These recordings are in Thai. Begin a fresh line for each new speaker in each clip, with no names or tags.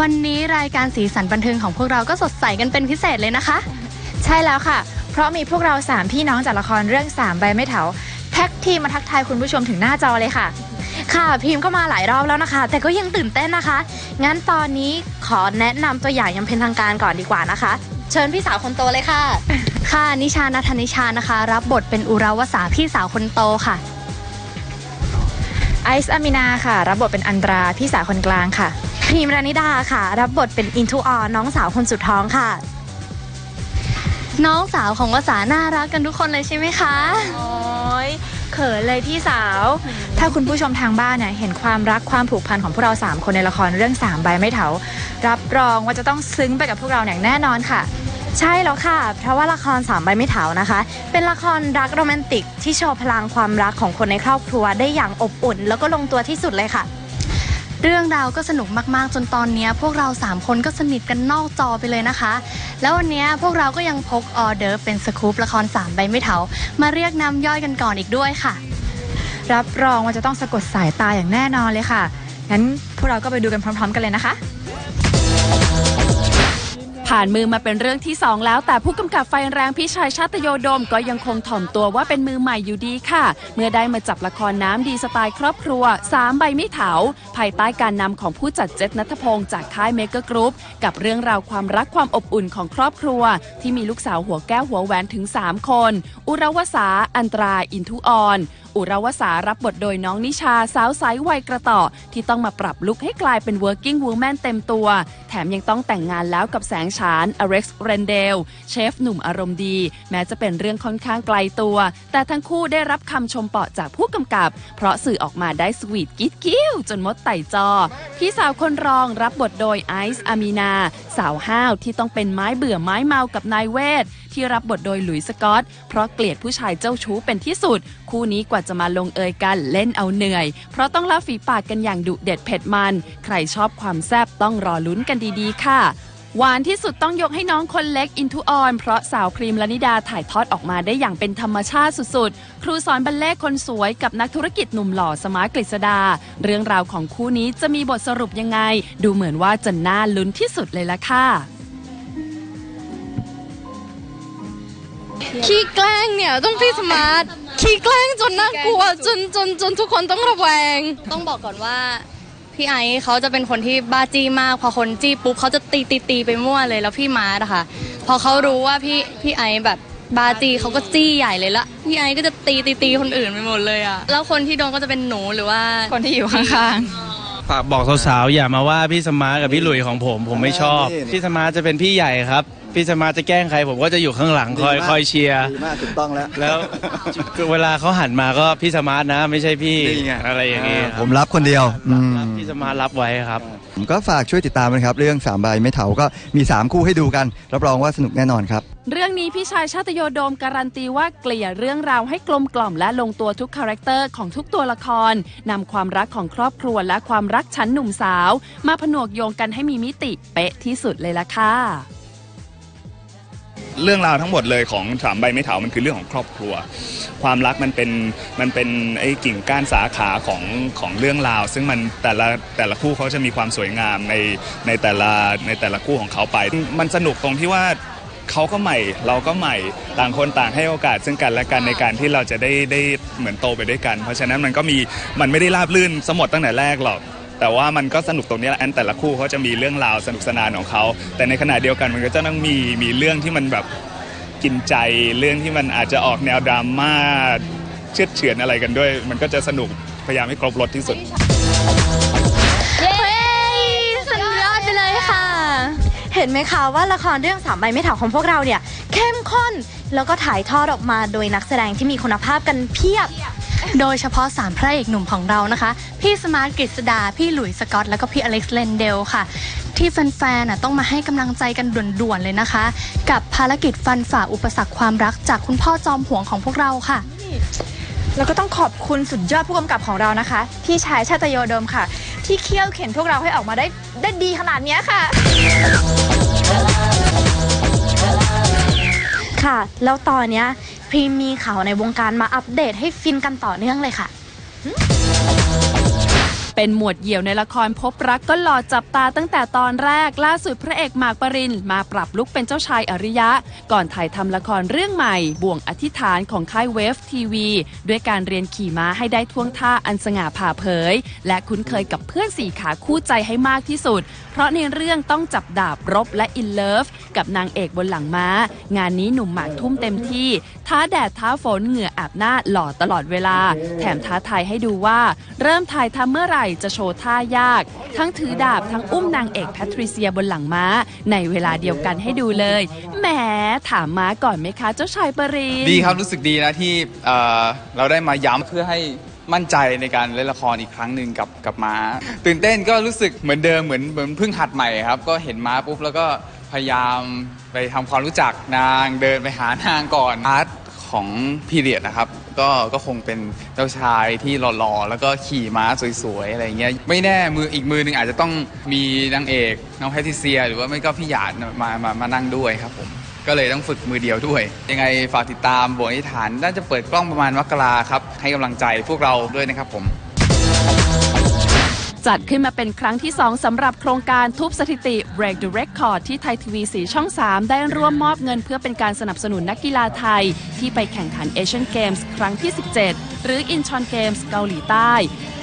วันนี้รายการสีสันบันเทิงของพวกเราก็สดใสกันเป็นพิเศษเลยนะคะ
ใช่แล้วค่ะ เพราะมีพวกเรา3พี่น้องจากละครเรื่อง3ใบไม่เถาแท็กทีมมาทักทายคุณผู้ชมถึงหน้าจอเลยค่ะ
ค่ะพิมพ์ก็มาหลายรอบแล้วนะคะ แต่ก็ยังตื่นเต้นนะคะ งั้นตอนนี้ขอแนะนำตัวอย่างอยังเป็นทางการก่อนดีกว่านะคะ เชิญพี่สาวคนโตเลยค่ะ ค่ะนิชานัทนิชานะคะ รับบทเป็นอุราวสาพี่สาวคนโตค่ะ
ไอซ์อามินาค่ะ รับบทเป็นอันตราพี่สาวคนกลางค่ะ
พรีมรานิดาค่ะ รับบทเป็นอินทูออน้องสาวคนสุดท้องค่ะ น้องสาวของวสาน่ารักกันทุกคนเลยใช่ไหมคะ
โอ้ยเขินเลยพี่สาว ถ้าคุณผู้ชมทางบ้านเนี่ยเห็นความรักความผูกพันของพวกเรา 3 คนในละครเรื่อง3ใบไม่เถารับรองว่าจะต้องซึ้งไปกับพวกเราอย่างแน่นอนค่ะ
ใช่แล้วค่ะ เพราะว่าละครสามใบไม่เถานะคะ เป็นละครรักโรแมนติกที่โชว์พลังความรักของคนในครอบครัวได้อย่างอบอุ่น แล้วก็ลงตัวที่สุดเลยค่ะ เรื่องราวก็สนุกมากๆ จนตอนนี้พวกเรา 3 คนก็สนิทกันนอกจอไปเลยนะคะ แล้ววันนี้พวกเราก็ยังพกออเดอร์เป็นสกู๊ปละคร 3 ใบไม่เถามาเรียกน้ำย่อยกันก่อนอีกด้วยค่ะ
รับรองว่าจะต้องสะกดสายตาอย่างแน่นอนเลยค่ะ งั้นพวกเราก็ไปดูกันพร้อม ๆ กันเลยนะคะ
ผ่านมือมาเป็นเรื่องที่ 2 แล้ว แต่ผู้กำกับไฟแรงพี่ชายชาตโยดมก็ยังคงถ่อมตัวว่าเป็นมือใหม่อยู่ดีค่ะ เมื่อได้มาจับละครน้ำดีสไตล์ครอบครัว 3 ใบไม่เถา ภายใต้การนำของผู้จัดเจษนัทพงศ์จากค่ายเมกะกรุ๊ปกับเรื่องราวความรักความอบอุ่นของครอบครัว ที่มีลูกสาวหัวแก้วหัวแหวนถึง 3 คน อุรวสาอันตราอินทุออน อุรวสารับบทโดยน้องนิชาสาวใสวัยกระต่อ ที่ต้องมาปรับลุคให้กลายเป็น working woman เต็มตัว แถมยังต้องแต่งงานแล้วกับแสงฉานอเร็กซ์เรนเดลเชฟหนุ่มอารมณ์ดี แม้จะเป็นเรื่องค่อนข้างไกลตัว แต่ทั้งคู่ได้รับคำชมเปาะจากผู้กำกับ เพราะสื่อออกมาได้สวีทกิ๊ดกิ้วจนมดไต่จอ พี่สาวคนรองรับบทโดยไอซ์อามีนา สาวห้าวที่ต้องเป็นไม้เบื่อไม้เมากับนายเวท ที่รับบทโดยหลุยส์สกอต เพราะเกลียดผู้ชายเจ้าชู้เป็นที่สุด คู่นี้กว่าจะมาลงเอยกันเล่นเอาเหนื่อย เพราะต้องละฝีปากกันอย่างดุเด็ดเผ็ดมัน ใครชอบความแซ่บต้องรอลุ้นกันดีๆ ค่ะหวานที่สุดต้องยกให้น้องคนเล็กอินทุออน เพราะสาวพรีมลนิดาถ่ายทอดออกมาได้อย่างเป็นธรรมชาติสุดๆ ครูสอนบัลเล่คนสวยกับนักธุรกิจหนุ่มหล่อสมาร์กฤษดา เรื่องราวของคู่นี้จะมีบทสรุปยังไง ดูเหมือนว่าจะน่าลุ้นที่สุดเลยละค่ะ
ขี้แกล้งเนี่ยต้องพี่สมาร์ทขี้แกล้งจนน่ากลัวจนจนจนทุกคนต้องระแวง ต้องบอกก่อนว่าพี่ไอซ์เขาจะเป็นคนที่บ้าจี้มาก พอคนจี้ปุ๊บเขาจะตีตีตีไปมั่วเลยแล้วพี่มาร์ทอะค่ะ พอเขารู้ว่าพี่พี่ไอซ์แบบบาจี้เขาก็จี้ใหญ่เลยละพี่ไอซ์ก็จะตีตีตีคนอื่นไปหมดเลยอะแล้วคนที่โดนก็จะเป็นหนูหรือว่า
คนที่อยู่ข้าง
ฝากบอกสาวๆอย่ามาว่าพี่สมาร์ทกับพี่หลุยของผม ผมไม่ชอบ
นี่
พี่สมาร์ทจะเป็นพี่ใหญ่ครับ พี่สมาร์ทจะแกล้งใครผมก็จะอยู่ข้างหลังคอย
ดีมาก
คอยเชียร์
ดีมากถูกต้องแล้ว
แล้วเวลาเขาหันมาก็พี่สมาร์ทนะ ไม่ใช่พี่
นี่ไง
อะไรอย่างนี้
ผมรับคนเดียวอืม
รับพี่สมาร์ทรับไว้ครับ
ผมก็ฝากช่วยติดตามนะครับ เรื่อง3ใบไม่เถาก็มี 3 คู่ให้ดูกัน รับรองว่าสนุกแน่นอนครับ
เรื่องนี้พี่ชายชาตโยโดมการันตีว่าเกลี่ยเรื่องราวให้กลมกล่อมและลงตัวทุกคาแรคเตอร์ของทุกตัวละครนำความรักของครอบครัวและความรักชั้นหนุ่มสาว มาผนวกโยงกันให้มีมิติเป๊ะที่สุดเลยละค่ะ
เรื่องราวทั้งหมดเลยของสามใบไม้เถามันคือเรื่องของครอบครัว ความรักมันเป็นมันเป็นไอ้กิ่งก้านสาขาของของเรื่องราว ซึ่งมันแต่ละแต่ละคู่เขาจะมีความสวยงามในในแต่ละในแต่ละคู่ของเขาไป มันสนุกตรงที่ว่าเขาก็ใหม่เราก็ใหม่ต่างคนต่างให้โอกาสซึ่งกันและกันในการที่เราจะได้ได้เหมือนโตไปด้วยกัน เพราะฉะนั้นมันก็มีมันไม่ได้ราบลื่นสมดตั้งแต่แรกหรอก แต่ว่ามันก็สนุกตรงนี้แหละอันแต่ละคู่เขาจะมีเรื่องราวสนุกสนานของเขา แต่ในขณะเดียวกันมันก็จะต้องมีมีเรื่องที่มันแบบกินใจเรื่องที่มันอาจจะออกแนวดราม่าเชือดเฉือนอะไรกันด้วย มันก็จะสนุกพยายามให้ครบรถที่สุด
เย้สุดยอดไปเลยค่ะ เห็นไหมคะว่าละครเรื่องสามใบไม่ถาของพวกเราเนี่ย เข้มข้นแล้วก็ถ่ายทอดออกมาโดยนักแสดงที่มีคุณภาพกันเพียบ โดยเฉพาะสามพระเอกหนุ่มของเรานะคะ พี่สมาร์ทกฤษดา พี่หลุยส์สกอต แล้วก็พี่อเล็กซ์เลนเดลค่ะ ที่แฟนๆน่ะต้องมาให้กำลังใจกันด่วนๆเลยนะคะ กับภารกิจฟันฝ่าอุปสรรคความรักจากคุณพ่อจอมหวงของพวกเราค่ะ
ๆแล้วก็ต้องขอบคุณสุดยอดผู้กำกับของเรานะคะ พี่ชายชาตโยโดมค่ะ ที่เคี่ยวเข็นพวกเราให้ออกมาได้ได้ดีขนาดเนี้ยค่ะ
ค่ะ แล้วตอนเนี้ยพ รีมมีข่าวในวงการมาอัปเดตให้ฟินกันต่อเนื่องเลยค่ะ
เป็นหมวดเหี่ยวในละครพบรักก็หล่อจับตาตั้งแต่ตอนแรกล่าสุดพระเอกหมากปรินมาปรับลุกเป็นเจ้าชายอริยะ ก่อนถ่ายทำละครเรื่องใหม่ บ่วงอธิษฐานของค่ายเวฟทีวี ด้วยการเรียนขี่ม้าให้ได้ท่วงท่าอันสง่าผ่าเผย และคุ้นเคยกับเพื่อนสี่ขาคู่ใจให้มากที่สุด เพราะในเรื่องต้องจับดาบรบและอินเลิฟกับนางเอกบนหลังม้า งานนี้หนุ่มหมากทุ่มเต็มที่ ท้าแดดท้าฝนเหงื่ออาบหน้าหล่อตลอดเวลา แถมท้าทายให้ดูว่า เริ่มถ่ายทำเมื่อไหร่จะโชว์ท่ายาก ทั้งถือดาบทั้งอุ้มนางเอกแพทริเซียบนหลังม้า ในเวลาเดียวกันให้ดูเลยแหมถามม้าก่อนไหมคะ เจ้าชายปริน
ดีครับรู้สึกดีนะที่เอ่อเราได้มาย้ำเพื่อให้มั่นใจในการเล่นละครอีกครั้งหนึ่งกับกับม้า ตื่นเต้นก็รู้สึกเหมือนเดิมเหมือนเหมือนเพิ่งหัดใหม่ครับ ก็เห็นม้าปุ๊บแล้วก็พยายามไปทำความรู้จักนางเดินไปหานางก่อนอาร์ต ของพีเรียดนะครับ ก็ก็คงเป็นเจ้าชายที่หล่อๆ แล้วก็ขี่ม้าสวยๆ อะไรเงี้ยไม่แน่มืออีกมือหนึ่งอาจจะต้องมีนางเอกน้องแพทิเซีย หรือว่าไม่ก็พี่หยาดมามามานั่งด้วยครับผมก็เลยต้องฝึกมือเดียวด้วย ยังไงฝากติดตามบทอธิษฐานน่าจะเปิดกล้องประมาณมกราครับ ให้กำลังใจพวกเราด้วยนะครับผม
จัดขึ้นมาเป็นครั้งที่ 2สำหรับโครงการทุบสถิติ Break the Record ที่ไทยทีวีสีช่อง 3 ได้ร่วมมอบเงินเพื่อเป็นการสนับสนุนนักกีฬาไทย ที่ไปแข่งขันเอเชียนเกมส์ครั้งที่ 17 หรืออินชอนเกมส์เกาหลีใต้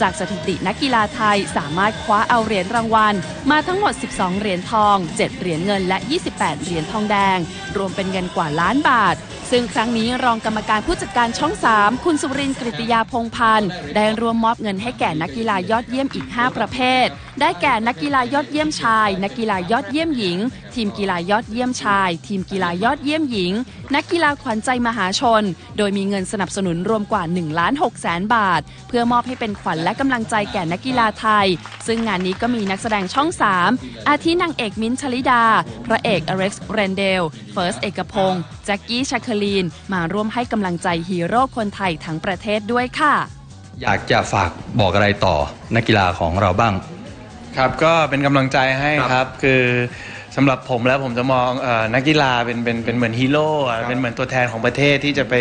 จากสถิตินักกีฬาไทยสามารถคว้าเอาเหรียญรางวัล มาทั้งหมด 12 เหรียญทอง 7 เหรียญเงินและ 28 เหรียญทองแดง รวมเป็นเงินกว่าล้านบาท ซึ่งครั้งนี้รองกรรมการผู้จัดการช่อง 3 คุณสุรินทร์กริตยาพงพันธ์ได้ร่วมมอบเงินให้แก่นักกีฬายอดเยี่ยมอีก 5 ประเภท ได้แก่นักกีฬายอดเยี่ยมชาย นักกีฬายอดเยี่ยมหญิง ทีมกีฬายอดเยี่ยมชาย ทีมกีฬายอดเยี่ยมหญิง นักกีฬาขวัญใจมหาชน โดยมีเงินสนับสนุนรวมกว่า1ล้าน6แสนบาท เพื่อมอบให้เป็นขวัญและกำลังใจแก่นักกีฬาไทย ซึ่งงานนี้ก็มีนักแสดงช่อง 3 อาทินางเอกมิ้นท์ชลิดา พระเอกอเร็กซ์เรนเดลเฟิร์สเอกพงศ์ แจ็คกี้ชาคลีน มาร่วมให้กำลังใจฮีโร่คนไทยทั้งประเทศด้วยค่ะ
อยากจะฝากบอกอะไรต่อนักกีฬาของเราบ้าง
ครับก็เป็นกำลังใจให้ครับคือ สำหรับผมแล้วผมจะมองเออนักกีฬาเป็นเป็นเป็นเหมือนฮีโร่อะเป็นเหมือนตัวแทนของประเทศที่จะไป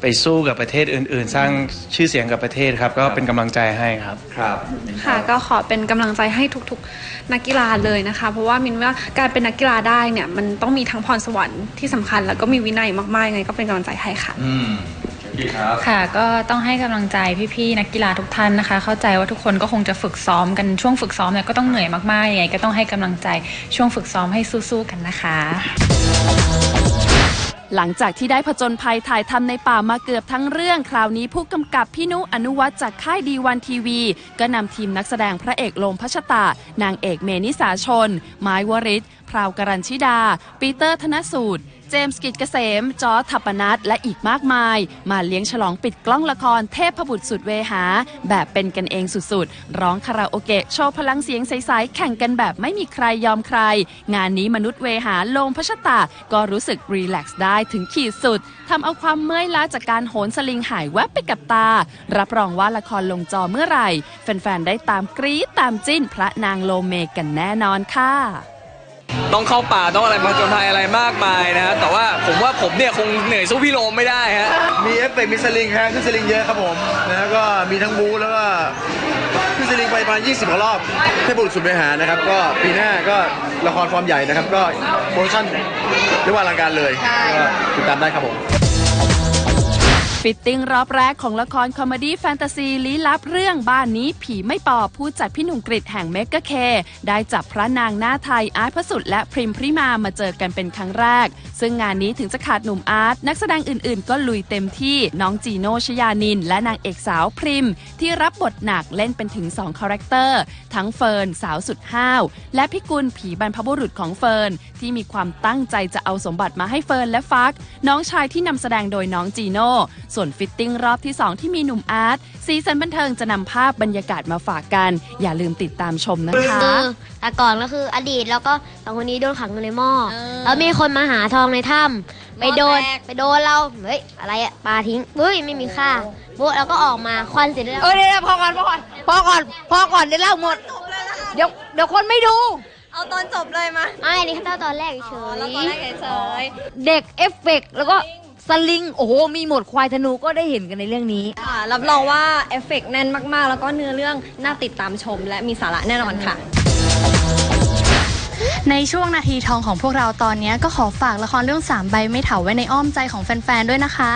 ไปสู้กับประเทศอื่น ๆ สร้างชื่อเสียงกับประเทศครับ ก็เป็นกำลังใจให้ครับ
ครับ
ค่ะก็ขอเป็นกำลังใจให้ทุกๆ นักกีฬาเลยนะคะ เพราะว่ามินว่าการเป็นนักกีฬาได้เนี่ยมันต้องมีทั้งพรสวรรค์ที่สำคัญแล้วก็มีวินัยมากๆยังไงก็เป็นกำลังใจให้ค่ะ
อืม ดีครับ
ค่ะ ก็ต้องให้กำลังใจพี่ๆนักกีฬาทุกท่านนะคะ เข้าใจว่าทุกคนก็คงจะฝึกซ้อมกันช่วงฝึกซ้อมเนี่ยก็ต้องเหนื่อยมากๆยังไงก็ต้องให้กำลังใจช่วงฝึกซ้อมให้สู้ๆกันนะคะ
หลังจากที่ได้ผจญภัยถ่ายทำในป่ามาเกือบทั้งเรื่อง คราวนี้ผู้กำกับพี่นุอนุวัฒน์จากค่ายดีวันทีวี ก็นำทีมนักแสดงพระเอกโลมพัชตะนางเอกเมนิสาชน ไม้วริศพ ราวการัญชิดา ปีเตอร์ธนสูตร เจมส์กิจเกษม จอทัปนัทและอีกมากมาย มาเลี้ยงฉลองปิดกล้องละครเทพบุตรสุดเวหา แบบเป็นกันเองสุดๆ ร้องคาราโอเกะโชว์พลังเสียงใสๆ แข่งกันแบบไม่มีใครยอมใคร งานนี้มนุษย์เวหาลมพัชตะก็รู้สึกรีแลกซ์ได้ถึงขีดสุดทำเอาความเมื่อยล้าจากการโหนสลิงหายแวบไปกับตา รับรองว่าละครลงจอเมื่อไหร่ แฟนๆได้ตามกรี๊ดตามจิ้นพระนางโลเมกันแน่นอนค่ะ
ต้องเข้าป่าต้องอะไรมาจนภัยอะไรมากมายนะฮะแต่ว่าผมว่าผมเนี่ยคงเหนื่อยสู้พี่โรมไม่ได้ฮะ
มีเอฟเฟกต์มีสลิงฮะขึ้นสลิงเยอะครับผมนะฮะก็มีทั้งบูแล้วก็ขึ้นสลิงไปประมาณ20กว่ารอบเทพบุตรสุดไปหานะครับ ก็ปีหน้าก็ละครฟอร์มใหญ่นะครับ ก็โปรดักชั่นเรียกว่าอลังการเลยก็ติดตามได้ครับผม
ฟิตติ้งรอบแรกของละครคอมเมดี้แฟนตาซีลี้ลับเรื่องบ้านนี้ผีไม่ปอบผู้จัดพี่หนุ่มกริดแห่งเมกะเค ได้จับพระนางหน้าไทยอาร์ตพระสุดและพริมพริมามาเจอกันเป็นครั้งแรก ซึ่งงานนี้ถึงจะขาดหนุ่มอาร์ตนักแสดงอื่นๆ ก็ลุยเต็มที่น้องจีโน่ชยานิน และนางเอกสาวพริม ที่รับบทหนักเล่นเป็นถึง2คาแรคเตอร์ทั้งเฟิร์นสาวสุดห้าวและพี่กุลผีบรรพบุรุษของเฟิร์นที่มีความตั้งใจจะเอาสมบัติมาให้เฟิร์นและฟัก น้องชายที่นำแสดงโดยน้องจีโน่ส่วนฟิตติ้งรอบที่ 2 ที่มีหนุ่มอาร์ตซีซันบันเทิงจะนำภาพบรรยากาศมาฝากกัน อย่าลืมติดตามชมนะคะ
คือแต่ก่อนก็คืออดีตแล้วก็สองคนนี้โดนขังอยู่ในหม้อแล้วมีคนมาหาทองในถ้ำไปโดนไปโดนเราเฮ้ยอะไรอะปลาทิ้งเฮ้ยไม่มีค่าปุ๊บแล้วก็ออกมาควันเสร็จแล้ว
เออเดี๋ยวๆพอก่อนพอก่อนพอก่อนพอก่อนเดี๋ยวเล่าหมดเดี๋ยวเดี๋ยวคนไม่ดู
เอาตอนจบเลยมา
ไม่อันนี้แค่ตอนแรกเฉย
แล้วตอนแรกเฉย
เด็กเอฟเฟกต์แล้วก็
สลิง โอ้โห มีหมดควายธนูก็ได้เห็นกันในเรื่องนี้
ค่ะรับรองว่าเอฟเฟกต์แน่นมากๆ แล้วก็เนื้อเรื่องน่าติดตามชม และมีสาระแน่นอนค่ะ
ในช่วงนาทีทองของพวกเราตอนนี้ก็ขอฝากละครเรื่องสามใบไม่เถาไว้ในอ้อมใจของแฟน ๆ ด้วยนะคะ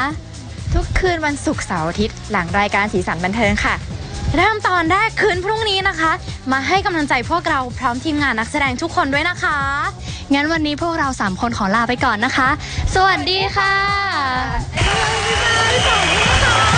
ทุกคืนวันศุกร์เสาร์อาทิตย์ หลังรายการสีสันบันเทิงค่ะ
เริ่มตอนแรกคืนพรุ่งนี้นะคะ มาให้กำลังใจพวกเราพร้อมทีมงานนักแสดงทุกคนด้วยนะคะ งั้นวันนี้พวกเราสามคนขอลาไปก่อนนะคะ สวัสดีค่ะ
สวัสดีค่ะ